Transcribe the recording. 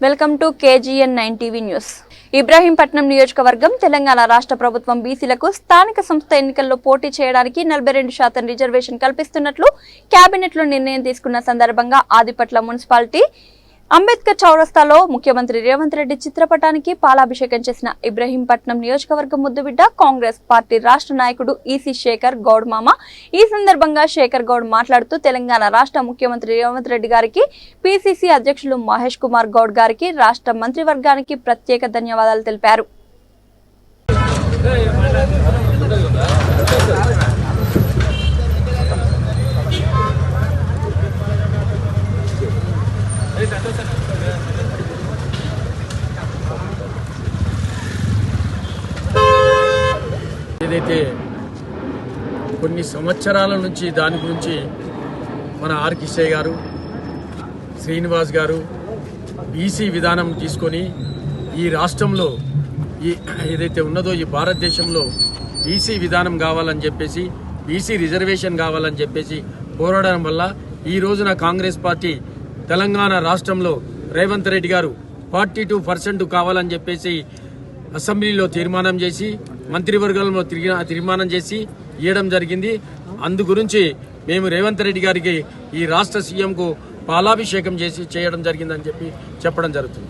Welcome to KGN nine TV news. Ibrahimpatnam నియోజకవర్గం తెలంగాణ రాష్ట్ర ప్రభుత్వం బీసీలకు స్థానిక సంస్థ ఎన్నికల్లో పోటీ చేయడానికి నలభై రెండు శాతం రిజర్వేషన్ కల్పిస్తున్నట్లు కేబినెట్లో నిర్ణయం తీసుకున్న సందర్భంగా ఆదిపట్ల మున్సిపాలిటీ అంబేద్కర్ చౌరస్తాలో ముఖ్యమంత్రి రేవంత్ రెడ్డి చిత్రపటానికి పాలాభిషేకం చేసిన ఇబ్రహీంపట్నం నియోజకవర్గం ముద్దుబిడ్డ కాంగ్రెస్ పార్టీ రాష్ట్ర నాయకుడు ఈసీ శేఖర్ గౌడ్ మామ. ఈ సందర్భంగా శేఖర్ గౌడ్ మాట్లాడుతూ తెలంగాణ రాష్ట్ర ముఖ్యమంత్రి రేవంత్ రెడ్డి గారికి పిసిసి అధ్యక్షులు మహేష్ కుమార్ గౌడ్ గారికి రాష్ట్ర మంత్రివర్గానికి ప్రత్యేక ధన్యవాదాలు తెలిపారు. ఏదైతే కొన్ని సంవత్సరాల నుంచి దాని గురించి మన ఆర్ కిషయ్య గారు శ్రీనివాస్ గారు బీసీ విధానం తీసుకొని ఈ రాష్ట్రంలో ఈ ఏదైతే ఉన్నదో ఈ భారతదేశంలో బీసీ విధానం కావాలని చెప్పేసి బీసీ రిజర్వేషన్ కావాలని చెప్పేసి పోరాడడం వల్ల ఈ రోజున కాంగ్రెస్ పార్టీ తెలంగాణ రాష్ట్రంలో రేవంత్ రెడ్డి గారు ఫార్టీ టూ పర్సెంట్ కావాలని చెప్పేసి అసెంబ్లీలో తీర్మానం చేసి మంత్రివర్గంలో తిరిగి తీర్మానం చేసి ఇవ్వడం జరిగింది. అందు గురించి మేము రేవంత్ రెడ్డి గారికి ఈ రాష్ట్ర సీఎంకు పాలాభిషేకం చేసి చేయడం జరిగిందని చెప్పి చెప్పడం జరుగుతుంది.